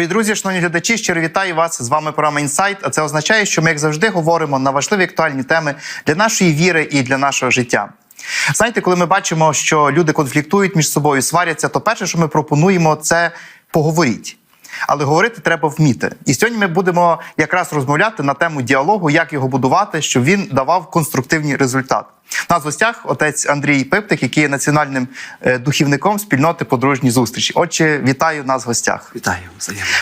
Дорогі друзі, шановні глядачі, щиро вітаю вас. З вами програма Інсайт. А це означає, що ми, як завжди, говоримо на важливі актуальні теми для нашої віри і для нашого життя. Знаєте, коли ми бачимо, що люди конфліктують між собою, сваряться, то перше, що ми пропонуємо, це поговоріть. Але говорити треба вміти. І сьогодні ми будемо якраз розмовляти на тему діалогу, як його будувати, щоб він давав конструктивний результат. У нас в гостях отець Андрій Пиптик, який є національним е, духівником спільноти подружні зустрічі. Отче, вітаю нас в гостях. Вітаю.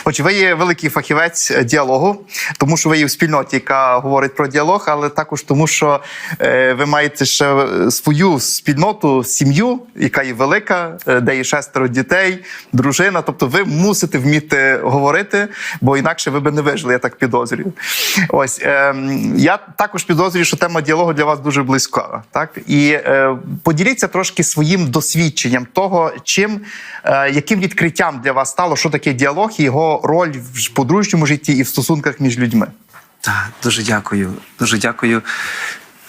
Отже, ви є великий фахівець е, діалогу, тому що ви є в спільноті, яка говорить про діалог, але також тому, що е, ви маєте ще свою спільноту, сім'ю, яка є велика, де є шестеро дітей, дружина. Тобто, ви мусите вміти говорити, бо інакше ви би не вижили, я так підозрюю. Ось е, я також підозрюю, що тема діалогу для вас дуже близька. Так і е, поділіться трошки своїм досвідченням того, чим е, яким відкриттям для вас стало, що таке діалог і його роль в подружньому житті і в стосунках між людьми. Так, дуже дякую. Дуже дякую.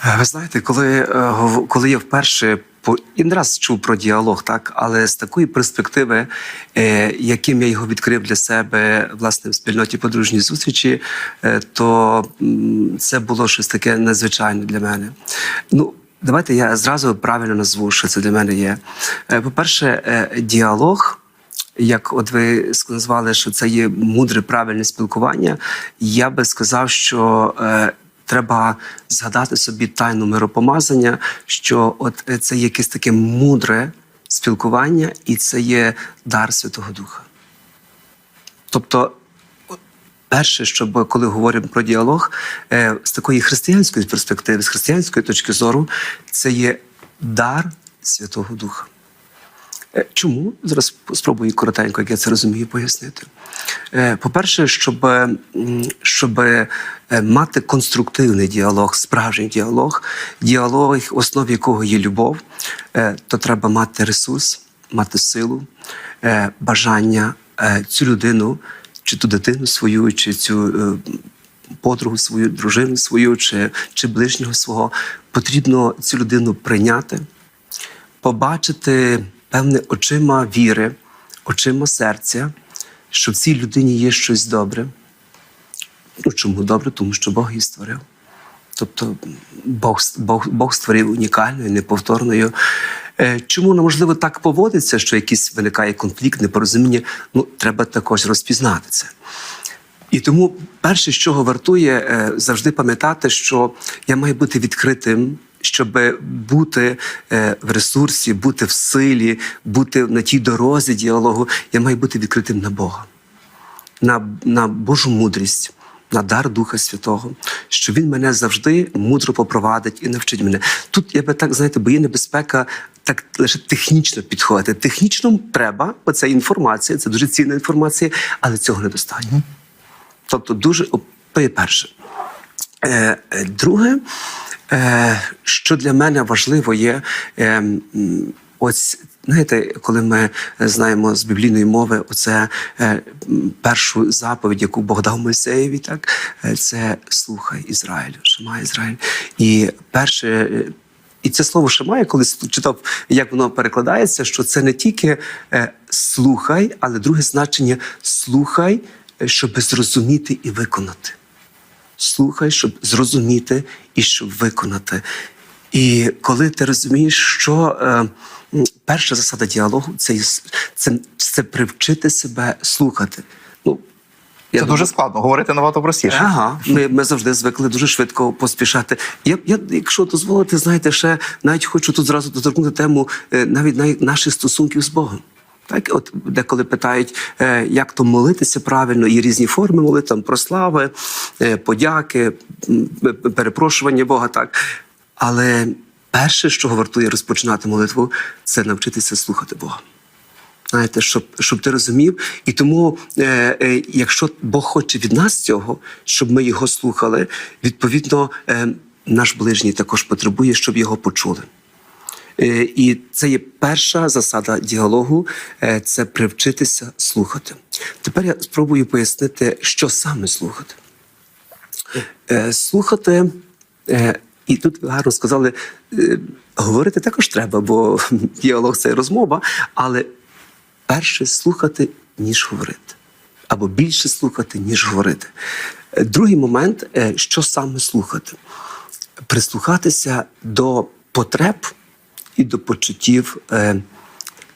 Е, Ви знаєте, коли, е, коли я вперше по і не раз чув про діалог, так, але з такої перспективи, е, яким я його відкрив для себе власне в спільноті подружньої зустрічі, е, то це було щось таке надзвичайне для мене. Ну, давайте я зразу правильно назву, що це для мене є. Е, По-перше, е, діалог як от ви назвали, що це є мудре правильне спілкування, я би сказав, що е, треба згадати собі тайну миропомазання, що от це є якесь таке мудре спілкування, і це є дар Святого Духа. Тобто, перше, щоб коли говоримо про діалог, е, з такої християнської перспективи, з християнської точки зору, це є дар Святого Духа. Е, Чому? Зараз спробую коротенько, як я це розумію, пояснити. Е, По-перше, щоб, щоб мати конструктивний діалог, справжній діалог, діалог, в основі якого є любов, то треба мати ресурс, мати силу, бажання цю людину, чи ту дитину свою, чи цю е, подругу свою, дружину свою, чи, чи ближнього свого, потрібно цю людину прийняти побачити певне очима віри, очима серця, що в цій людині є щось добре. Ну, чому добре? Тому що Бог її створив. Тобто Бог, Бог, Бог створив унікальною, неповторною. Е, Чому неможливо так поводиться, що якийсь виникає конфлікт, непорозуміння? Ну, треба також розпізнати це. І тому перше, чого вартує е, завжди пам'ятати, що я маю бути відкритим, щоб бути е, в ресурсі, бути в силі, бути на тій дорозі діалогу. Я маю бути відкритим на Бога, на, на Божу мудрість. На дар Духа Святого, що він мене завжди мудро попровадить і навчить мене. Тут я би так знаєте, бо є небезпека так лише технічно підходити. Технічно треба, бо це інформація, це дуже цінна інформація, але цього недостатньо. Тобто, дуже то є перше. Е, е, друге, е, що для мене важливо є, е, ось знаєте, коли ми знаємо з біблійної мови, оце е, першу заповідь, яку Бог дав Мойсеєві, так е, це слухай Ізраїлю, Шама Ізраїль. І перше. е, і це слово Шама, я колись читав, як воно перекладається, що це не тільки е, слухай, але друге значення слухай, е, щоб зрозуміти і виконати. Слухай, щоб зрозуміти і щоб виконати. І коли ти розумієш, що е, перша засада діалогу це, це, це привчити себе слухати. Ну, я Це думаю- дуже складно говорити набагато простіше. Ага, ми, ми завжди звикли дуже швидко поспішати. Я, я, якщо дозволите, знаєте, ще навіть хочу тут зразу доторкнути тему е, навіть навіть наших стосунків з Богом. Так, от деколи питають, е, як то молитися правильно, є різні форми молитви, там прослави, е, подяки, перепрошування Бога. Так. Але перше, з чого вартує розпочинати молитву, це навчитися слухати Бога. Знаєте, щоб, щоб ти розумів. І тому, е, е, якщо Бог хоче від нас цього, щоб ми його слухали, відповідно, е, наш ближній також потребує, щоб його почули. Е, і це є перша засада діалогу е, це привчитися слухати. Тепер я спробую пояснити, що саме слухати. Е, слухати, е, і тут ви гарно сказали, е, говорити також треба, бо діалог це розмова, але перше слухати, ніж говорити. або більше слухати, ніж говорити. Е, Другий момент, е, що саме слухати? Прислухатися до потреб і до почуттів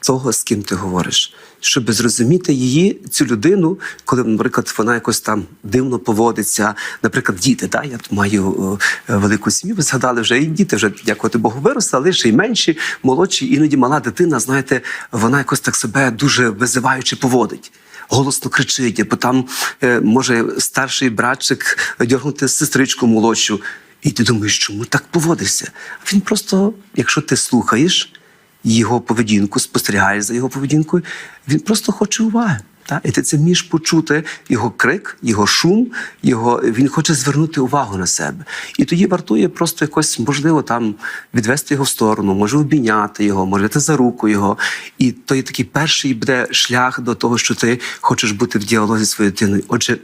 того, з ким ти говориш, щоб зрозуміти її, цю людину, коли, наприклад, вона якось там дивно поводиться. Наприклад, діти, да? я маю е, велику сім'ю, ви згадали вже і діти вже, дякувати Богу, виросли, але ще й менші, молодші, іноді мала дитина, знаєте, вона якось так себе дуже визиваючи поводить. Голосно кричить, або там е, може старший братчик дьорнути сестричку молодшу. І ти думаєш, чому так поводишся? Він просто, якщо ти слухаєш його поведінку, спостерігаєш за його поведінкою, він просто хоче уваги. Та? І ти це вмієш почути його крик, його шум, його він хоче звернути увагу на себе. І тоді вартує просто якось, можливо, там відвести його в сторону, може обійняти його, може взяти за руку його. І то є такий перший буде шлях до того, що ти хочеш бути в діалозі зі своєю дитиною. Отже,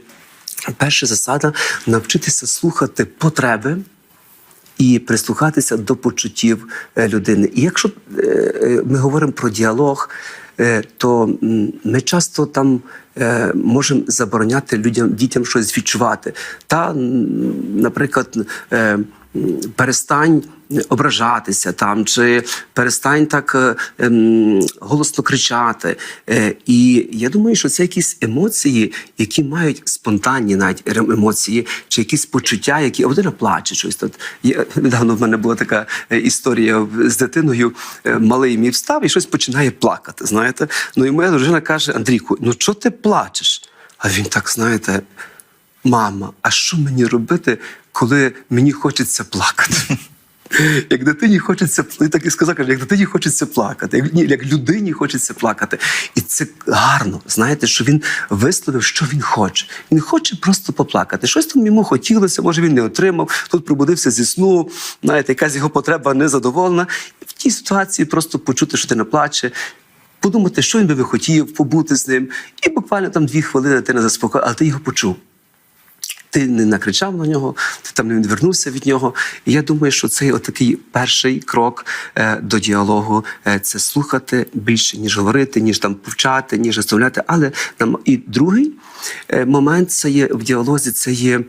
перша засада навчитися слухати потреби і прислухатися до почуттів е, людини. І якщо е, е, ми говоримо про діалог, то ми часто там можемо забороняти людям дітям щось відчувати. Та, наприклад, перестань ображатися там, чи перестань так е, ем, голосно кричати. Е, і я думаю, що це якісь емоції, які мають спонтанні навіть емоції, чи якісь почуття, які людина плаче щось тут. Недавно в мене була така е, історія з дитиною. Малий мій встав і щось починає плакати. Знаєте, ну і моя дружина каже: Андрійку, ну чого ти плачеш? А він так, знаєте, мама, а що мені робити, коли мені хочеться плакати? Як дитині хочеться так і сказав, каже, як дитині хочеться плакати, як, ні, як людині хочеться плакати. І це гарно, знаєте, що він висловив, що він хоче. Він хоче просто поплакати. Щось там йому хотілося, може він не отримав. Тут пробудився зі сну, знаєте, якась його потреба незадоволена. І в тій ситуації просто почути, що ти не плаче. Подумати, що він би хотів, побути з ним, і буквально там дві хвилини дитина заспокоїла, але ти його почув. Ти не накричав на нього, ти там не відвернувся від нього. І я думаю, що цей отакий перший крок е, до діалогу е, це слухати більше, ніж говорити, ніж там повчати, ніж заставляти. Але нам і другий е, момент це є в діалозі, це є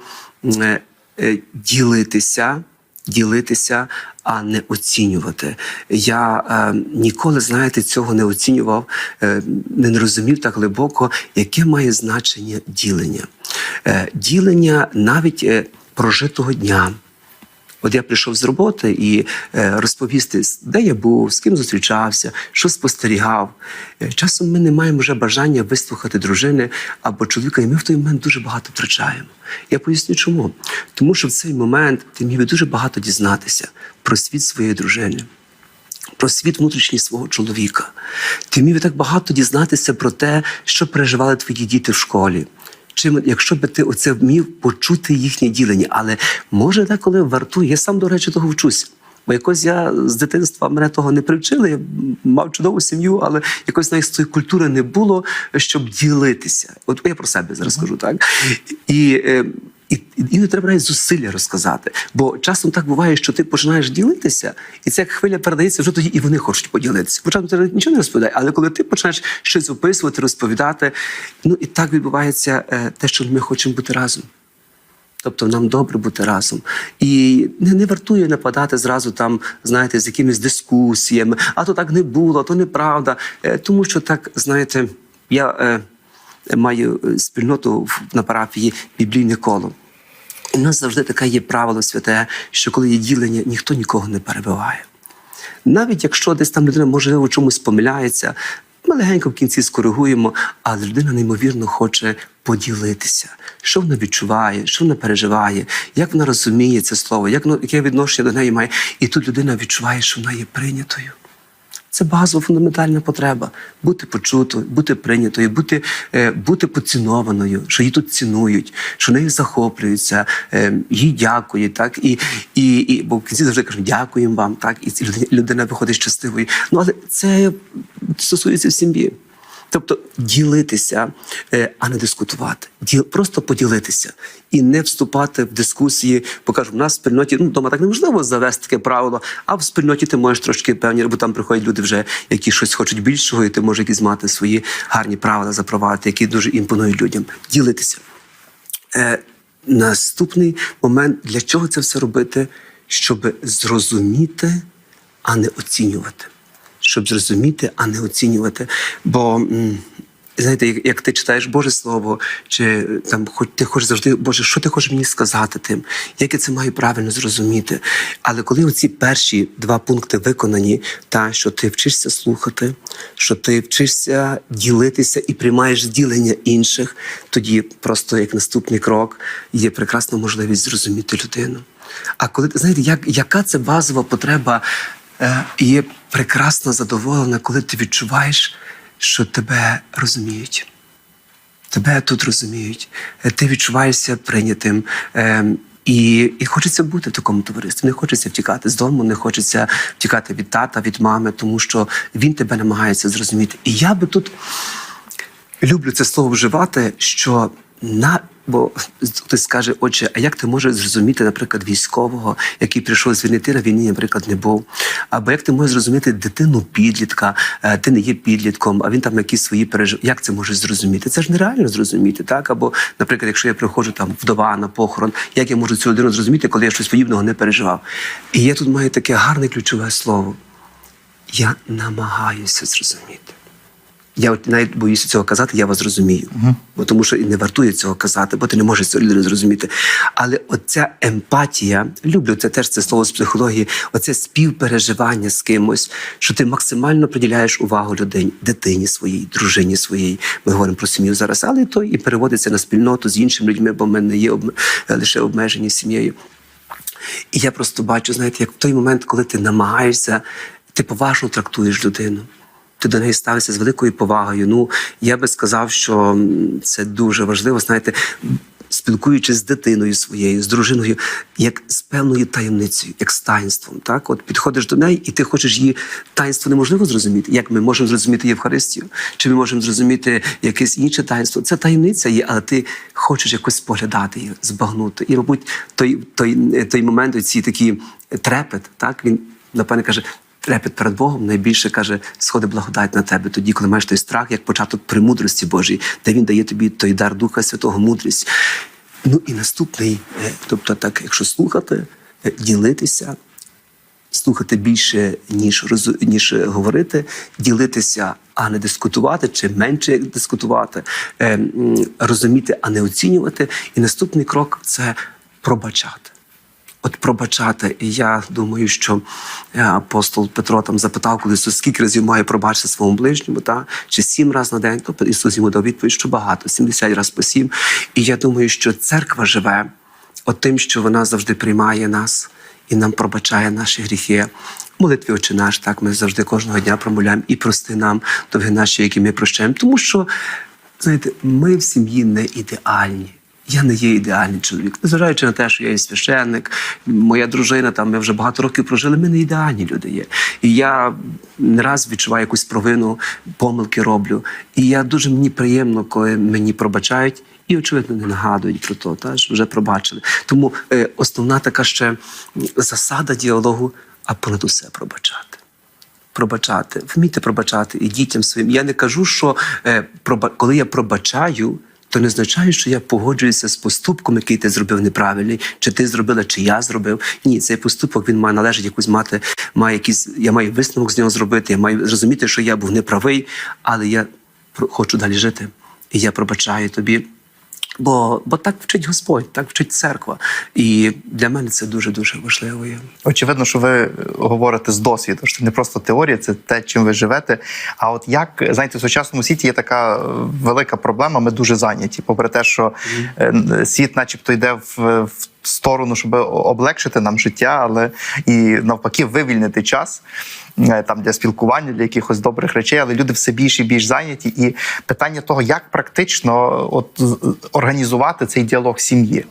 ділитися. Ділитися, а не оцінювати. Я е, ніколи, знаєте, цього не оцінював, е, не розумів так глибоко, яке має значення ділення. Е, ділення навіть е, прожитого дня. От я прийшов з роботи і е, розповісти, де я був, з ким зустрічався, що спостерігав. Е, часом ми не маємо вже бажання вислухати дружини або чоловіка, і ми в той момент дуже багато втрачаємо. Я поясню, чому. Тому що в цей момент ти міг би дуже багато дізнатися про світ своєї дружини. Про світ внутрішній свого чоловіка. Ти міг би так багато дізнатися про те, що переживали твої діти в школі. Чим, якщо би ти оце вмів почути їхнє ділення, але може деколи вартує. Я сам, до речі, того вчуся. Бо якось я з дитинства мене того не привчили. Я мав чудову сім'ю, але якось навіть тої культури не було, щоб ділитися. От я про себе зараз кажу, так? І, е, і, і не треба навіть зусилля розказати. Бо часом так буває, що ти починаєш ділитися, і ця хвиля передається вже тоді, і вони хочуть поділитися. Спочатку ти нічого не розповідає, але коли ти починаєш щось описувати, розповідати, ну і так відбувається е, те, що ми хочемо бути разом. Тобто нам добре бути разом. І не, не вартує нападати зразу там, знаєте, з якимись дискусіями, а то так не було, то неправда. Е, тому що так, знаєте, я е, маю е, спільноту на парафії біблійне коло. І в нас завжди таке є правило святе, що коли є ділення, ніхто нікого не перебиває. Навіть якщо десь там людина, можливо, чомусь помиляється, ми легенько в кінці скоригуємо, але людина неймовірно хоче поділитися, що вона відчуває, що вона переживає, як вона розуміє це слово, як яке відношення до неї має. І тут людина відчуває, що вона є прийнятою. Це базова фундаментальна потреба бути почутою, бути прийнятою, бути, е, бути поцінованою, що її тут цінують, що нею захоплюються, е, їй дякують, так і, і, і бо в кінці завжди кажуть, дякуємо вам, так і людина виходить щасливою. Ну але це стосується в сім'ї. Тобто ділитися, е, а не дискутувати. Просто поділитися і не вступати в дискусії. Покажу, в нас в спільноті ну вдома так неможливо завести таке правило, а в спільноті ти можеш трошки певні, бо там приходять люди вже, які щось хочуть більшого, і ти можеш якісь мати свої гарні правила запровадити, які дуже імпонують людям. Ділитися. Е, наступний момент, для чого це все робити? Щоб зрозуміти, а не оцінювати. Щоб зрозуміти, а не оцінювати. Бо. Знаєте, як, як ти читаєш Боже Слово, чи е, там хоч ти хочеш завжди, Боже, що ти хочеш мені сказати тим? Як я це маю правильно зрозуміти? Але коли оці перші два пункти виконані, та що ти вчишся слухати, що ти вчишся ділитися і приймаєш ділення інших, тоді просто як наступний крок є прекрасна можливість зрозуміти людину. А коли ти знаєте, як, яка це базова потреба е, є прекрасно задоволена, коли ти відчуваєш, що тебе розуміють. Тебе тут розуміють, Е, ти відчуваєшся прийнятим. Ем, і, і хочеться бути в такому товаристві. Не хочеться втікати з дому, не хочеться втікати від тата, від мами, тому що він тебе намагається зрозуміти. І я би тут люблю це слово вживати, що на бо хтось скаже, отже, а як ти можеш зрозуміти, наприклад, військового, який прийшов з війни, на війні, наприклад, не був? Або як ти можеш зрозуміти дитину підлітка, е, ти не є підлітком, а він там якісь свої переживання. Як це можеш зрозуміти? Це ж нереально зрозуміти, так? Або, наприклад, якщо я приходжу там вдова на похорон, як я можу цю людину зрозуміти, коли я щось подібного не переживав? І я тут маю таке гарне ключове слово. Я намагаюся зрозуміти. Я от навіть боюся цього казати, я вас розумію. Бо тому що і не вартує цього казати, бо ти не можеш цього людину зрозуміти. Але оця емпатія, люблю це теж це слово з психології, оце співпереживання з кимось, що ти максимально приділяєш увагу людині, дитині своїй, дружині своїй. Ми говоримо про сім'ю зараз, але то і переводиться на спільноту з іншими людьми, бо ми не є обме- лише обмежені сім'єю. І я просто бачу, знаєте, як в той момент, коли ти намагаєшся, ти поважно трактуєш людину. Ти до неї ставишся з великою повагою. Ну, я би сказав, що це дуже важливо, знаєте, спілкуючись з дитиною своєю, з дружиною, як з певною таємницею, як з таїнством. Так, от підходиш до неї, і ти хочеш її таїнство неможливо зрозуміти. Як ми можемо зрозуміти Євхаристію? Чи ми можемо зрозуміти якесь інше таїнство? Це таємниця є, але ти хочеш якось споглядати її, збагнути. І, мабуть, той, той, той момент, ці такі трепет, так він напевне каже. Трепет перед Богом найбільше каже, сходи благодать на тебе тоді, коли маєш той страх, як початок премудрості Божої, де він дає тобі той дар Духа Святого мудрість. Ну і наступний, е, тобто, так, якщо слухати, е, ділитися, слухати більше, ніж роз- ніж говорити, ділитися, а не дискутувати, чи менше дискутувати, е, розуміти, а не оцінювати. І наступний крок це пробачати. От пробачати. І я думаю, що е, апостол Петро там запитав, коли Ісус, скільки разів має пробачити своєму ближньому, та? чи сім разів на день. Тобто Ісус йому дав відповідь, що багато, 70 разів по сім. І я думаю, що церква живе от тим, що вона завжди приймає нас і нам пробачає наші гріхи. Молитві Отче наш, так ми завжди кожного дня промовляємо і прости нам довги наші, які ми прощаємо. Тому що, знаєте, ми в сім'ї не ідеальні. Я не є ідеальний чоловік, незважаючи на те, що я є священник, моя дружина, там ми вже багато років прожили. Ми не ідеальні люди є. І я не раз відчуваю якусь провину, помилки роблю. І я дуже мені приємно, коли мені пробачають. І, очевидно, не нагадують про то, та, що вже пробачили. Тому е, основна така ще засада діалогу, а понад усе пробачати пробачати, вмійте пробачати і дітям своїм. Я не кажу, що е, проба... коли я пробачаю, то не означає, що я погоджуюся з поступком, який ти зробив неправильний, чи ти зробила, чи я зробив. Ні, цей поступок він має належить якусь мати, має якісь. я маю висновок з нього зробити, я маю зрозуміти, що я був неправий, але я хочу далі жити. І я пробачаю тобі. Бо, бо так вчить Господь, так вчить церква. І для мене це дуже дуже важливо. є. Очевидно, що ви говорите з досвіду, що це не просто теорія, це те, чим ви живете. А от як знаєте, в сучасному світі є така велика проблема. Ми дуже зайняті, попри те, що е, світ, начебто, йде в, в сторону, щоб облегшити нам життя, але і навпаки вивільнити час е, там для спілкування, для якихось добрих речей. Але люди все більше і більш зайняті. І питання того, як практично от організувати цей діалог сім'ї,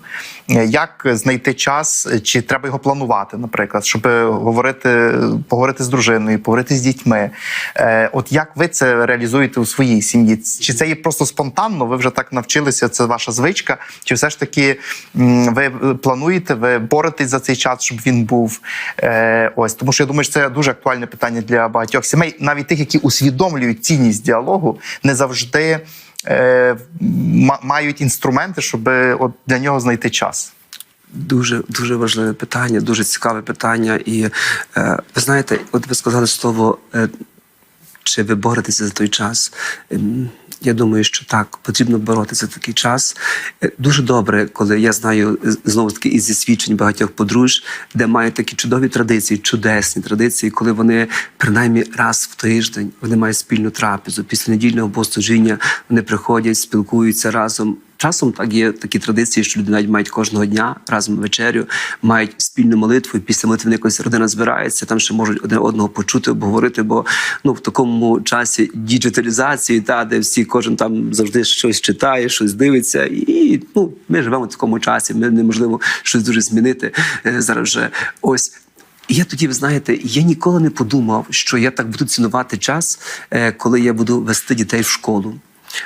Е, як знайти час, е, чи треба його планувати, наприклад, щоб говорити, поговорити з дружиною, поговорити з дітьми. Е, От як ви це реалізуєте у своїй сім'ї? Чи це є просто спонтанно? Ви вже так навчилися? Це ваша звичка? Чи все ж таки ви плануєте, ви боретесь за цей час, щоб він був? Е, Ось тому, що я думаю, що це дуже актуальне питання для багатьох сімей, навіть тих, які усвідомлюють цінність діалогу, не завжди. е, Мають інструменти, щоб от для нього знайти час. Дуже дуже важливе питання, дуже цікаве питання. І е, ви знаєте, от ви сказали слово, е, чи ви боретеся за той час? Я думаю, що так, потрібно боротися в такий час. Е, Дуже добре, коли я знаю знову таки із зі свідчень багатьох подружжя, де мають такі чудові традиції, чудесні традиції, коли вони принаймні раз в тиждень вони мають спільну трапезу. Після недільного богослужіння вони приходять, спілкуються разом. Часом так є такі традиції, що люди навіть мають кожного дня разом вечерю, мають спільну молитву. І після молитви якось родина збирається, там ще можуть один одного почути, обговорити. Бо ну в такому часі діджиталізації, та де всі кожен там завжди щось читає, щось дивиться. І ну ми живемо в такому часі. Ми неможливо щось дуже змінити е, зараз. Вже ось. І я тоді, ви знаєте, я ніколи не подумав, що я так буду цінувати час, е, коли я буду вести дітей в школу.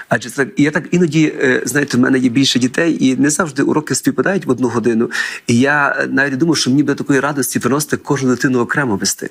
Адже це я так іноді, е, знаєте, в мене є більше дітей, і не завжди уроки співпадають в одну годину. І я е, навіть думаю, що мені буде такої радості приносити кожну дитину окремо вести.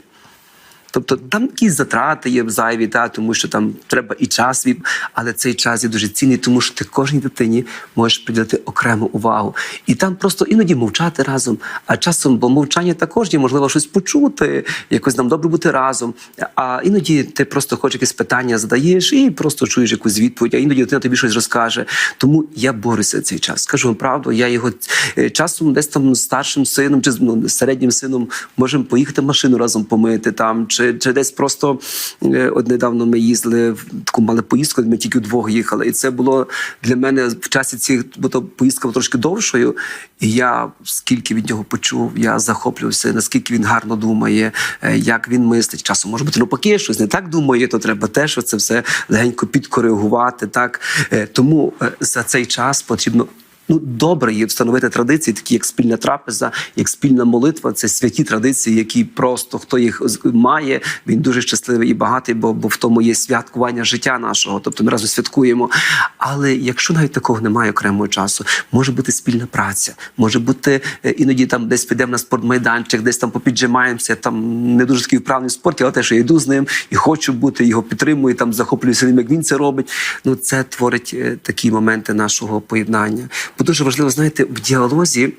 Тобто там якісь затрати є зайві, та, тому що там треба і час свій, але цей час є дуже цінний, тому що ти кожній дитині можеш приділити окрему увагу. І там просто іноді мовчати разом, а часом, бо мовчання також є, можливо, щось почути, якось нам добре бути разом. А іноді ти просто хочеш якесь питання задаєш і просто чуєш якусь відповідь, а іноді дитина тобі щось розкаже. Тому я борюся цей час. Скажу вам правду, я його е, часом десь там старшим сином чи ну, середнім сином можемо поїхати машину разом помити там, чи, чи десь просто е, от недавно ми їздили в таку мали поїздку, ми тільки вдвох їхали. І це було для мене в часі цих, бо то поїздка була трошки довшою. І я скільки від нього почув, я захоплювався, наскільки він гарно думає, е, як він мислить. Часом може бути навпаки, щось не так думає, то треба теж це все легенько підкоригувати. Так Е, тому за цей час потрібно. Ну, добре є встановити традиції, такі як спільна трапеза, як спільна молитва. Це святі традиції, які просто хто їх має, він дуже щасливий і багатий, бо, бо в тому є святкування життя нашого. Тобто ми разом святкуємо. Але якщо навіть такого немає окремого часу, може бути спільна праця, може бути е, іноді там десь підемо на спортмайданчик, десь там попіджимаємося. Там не дуже такий вправний в спорті, але теж я йду з ним і хочу бути, його підтримую, там захоплююся ним, як він це робить. Ну це творить е, такі моменти нашого поєднання. Бо дуже важливо, знаєте, в діалозі.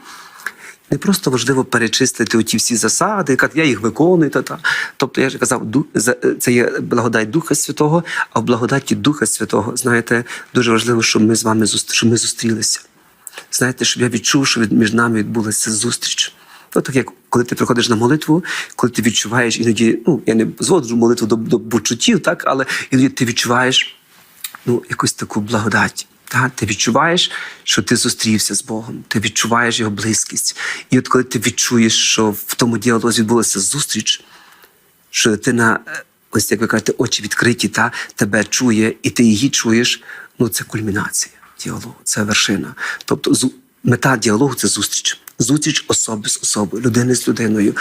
Не просто важливо перечислити оті всі засади, я їх виконую. Та, та. Тобто, я ж казав, це є благодать Духа Святого, а в благодаті Духа Святого, знаєте, дуже важливо, щоб ми з вами щоб ми зустрілися. Знаєте, щоб я відчув, що між нами відбулася зустріч. Ну, так як коли ти приходиш на молитву, коли ти відчуваєш іноді, ну я не зводжу молитву до, до почуттів, так, але іноді ти відчуваєш ну, якусь таку благодать. Та? Ти відчуваєш, що ти зустрівся з Богом, ти відчуваєш його близькість. І от коли ти відчуєш, що в тому діалозі відбулася зустріч, що дитина, е, ось як ви кажете, очі відкриті, та тебе чує, і ти її чуєш, ну це кульмінація діалогу, це вершина. Тобто мета діалогу це зустріч. Зустріч особи з особою, людини з людиною,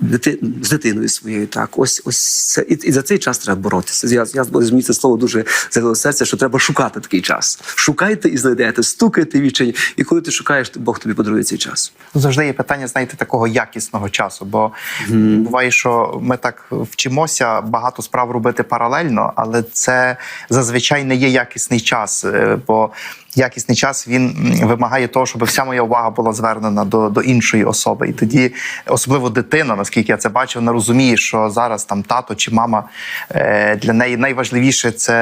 дити, з дитиною своєю. Так, ось ось це і, і за цей час треба боротися. Я, я мені це слово дуже загалило серце, що треба шукати такий час. Шукайте і знайдете, стукайте відчині. І коли ти шукаєш, Бог тобі подарує цей час. Тут завжди є питання, знаєте, такого якісного часу. Бо буває, що ми так вчимося багато справ робити паралельно, але це зазвичай не є якісний час. е, Бо якісний час він вимагає того, щоб вся моя увага була звернена до, до іншої особи. І тоді, особливо дитина, наскільки я це бачив, вона розуміє, що зараз там тато чи мама е, для неї найважливіше це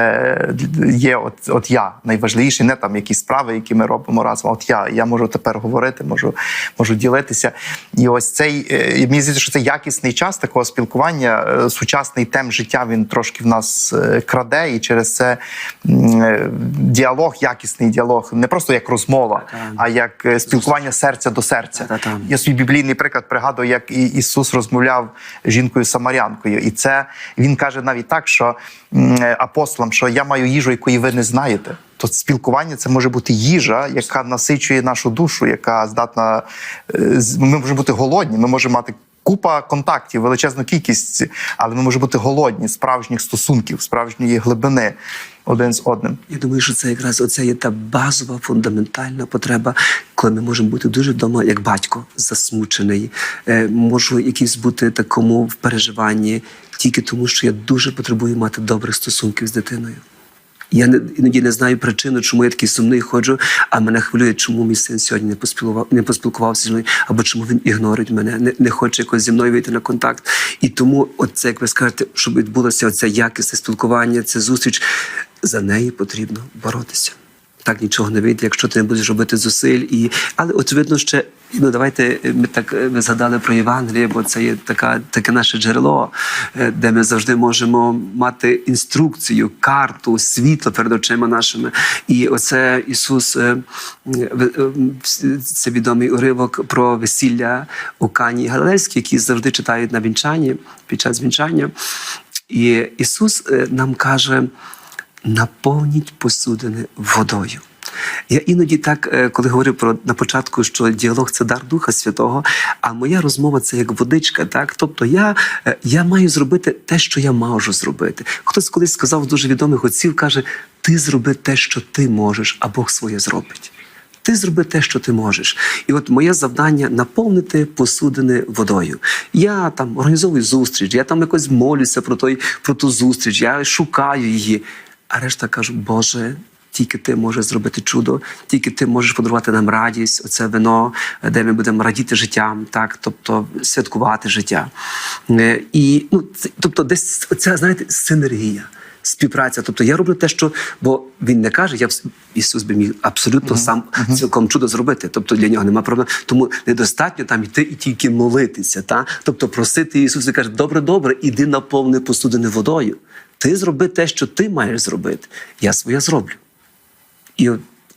е, є от, от я. Найважливіше не там якісь справи, які ми робимо разом. От я. Я можу тепер говорити, можу, можу ділитися. І ось цей е, мені здається, що це якісний час такого спілкування. Сучасний темп життя він трошки в нас краде, і через це діалог, якісний діалог не просто як розмова, а як е, спілкування серця до серця. Я свій біблійний приклад пригадую, як Ісус розмовляв з жінкою Самарянкою, і це він каже навіть так, що е, апостолам, що я маю їжу, якої ви не знаєте. То спілкування це може бути їжа, яка насичує нашу душу, яка здатна е, ми можемо бути голодні, ми можемо мати. Купа контактів, величезну кількість, але ми можемо бути голодні справжніх стосунків, справжньої глибини один з одним. Я думаю, що це якраз оце є та базова фундаментальна потреба, коли ми можемо бути дуже вдома, як батько, засмучений, е, можу якийсь бути такому в переживанні, тільки тому, що я дуже потребую мати добрих стосунків з дитиною. Я не, іноді не знаю причину, чому я такий сумний ходжу, а мене хвилює, чому мій син сьогодні не поспілкував, не поспілкувався зі мною, або чому він ігнорить мене, не, не хоче якось зі мною вийти на контакт. І тому, оце, як ви скажете, щоб відбулося оце якісне спілкування, це зустріч, за неї потрібно боротися. Так нічого не вийде, якщо ти не будеш робити зусиль. І... Але очевидно, ще ну давайте е, ми так е, ми згадали про Євангеліє, бо це є така, таке наше джерело, е, де ми завжди можемо мати інструкцію, карту, світло перед очима нашими. І оце Ісус, це відомий уривок про весілля у Кані Галилейській, які завжди читають на вінчанні під час вінчання. І Ісус нам каже наповніть посудини водою. Я іноді так, е, коли говорив про на початку, що діалог це дар Духа Святого, а моя розмова це як водичка. Так, тобто я, е, я маю зробити те, що я можу зробити. Хтось колись сказав дуже відомих отців, каже: ти зроби те, що ти можеш, а Бог своє зробить. Ти зроби те, що ти можеш. І от моє завдання наповнити посудини водою. Я там організовую зустріч, я там якось молюся про той, про ту зустріч, я шукаю її. А решта кажу, Боже, тільки ти можеш зробити чудо, тільки ти можеш подарувати нам радість, оце вино, де ми будемо радіти життям, так, тобто святкувати життя. Е, І ну, тобто, десь оця, знаєте, синергія співпраця. Тобто я роблю те, що бо він не каже, я Ісус би міг абсолютно сам цілком чудо зробити. Тобто для нього немає проблем. Тому недостатньо там йти і тільки молитися. Та? Тобто просити Ісуса каже, добре, добре, іди наповни посудини водою. Ти зроби те, що ти маєш зробити. Я своє зроблю. І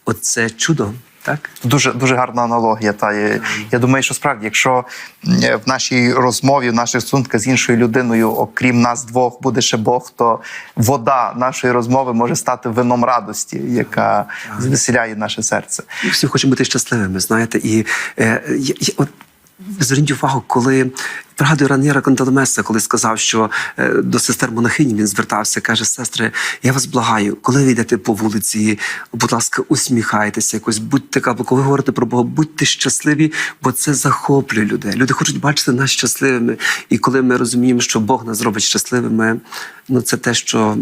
оце чудо, так? Дуже дуже гарна аналогія. Та я, я думаю, що справді, якщо в нашій розмові, в наших стосунках з іншою людиною, окрім нас двох, буде ще Бог, то вода нашої розмови може стати вином радості, яка звеселяє наше серце. Всі хочемо бути щасливими, знаєте. І е, я, от, зверніть увагу, коли пригадую Ранєра Конталмеса, коли сказав, що е, до сестер монахині він звертався, каже: сестри, я вас благаю, коли ви йдете по вулиці, будь ласка, усміхайтеся, якось будьте або коли ви говорите про Бога, будьте щасливі, бо це захоплює людей. Люди хочуть бачити нас щасливими. І коли ми розуміємо, що Бог нас зробить щасливими, ну це те, що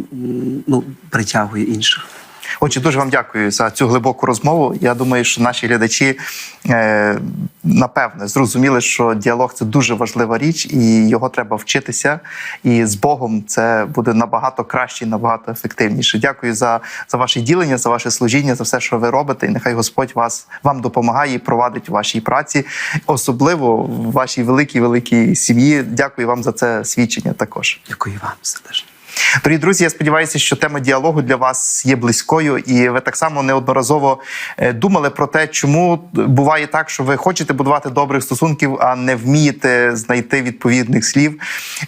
ну, притягує інших. Отже, дуже вам дякую за цю глибоку розмову. Я думаю, що наші глядачі е, напевне зрозуміли, що діалог це дуже важлива річ, і його треба вчитися. І з Богом це буде набагато краще, набагато ефективніше. Дякую за, за ваше ділення, за ваше служіння, за все, що ви робите. І нехай Господь вас вам допомагає і провадить у вашій праці, особливо в вашій великій великій сім'ї. Дякую вам за це свідчення також. Дякую вам, сердечно. Дорогі друзі, я сподіваюся, що тема діалогу для вас є близькою, і ви так само неодноразово е, думали про те, чому буває так, що ви хочете будувати добрих стосунків, а не вмієте знайти відповідних слів.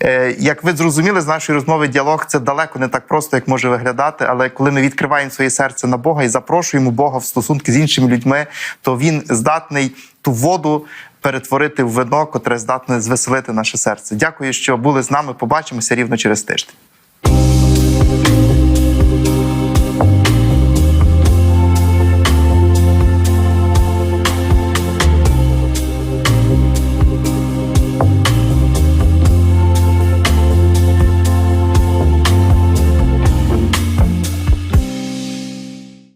Е, Як ви зрозуміли з нашої розмови, діалог це далеко не так просто, як може виглядати. Але коли ми відкриваємо своє серце на Бога і запрошуємо Бога в стосунки з іншими людьми, то він здатний ту воду. Перетворити в вино, котре здатне звеселити наше серце. Дякую, що були з нами. Побачимося рівно через тиждень. thank you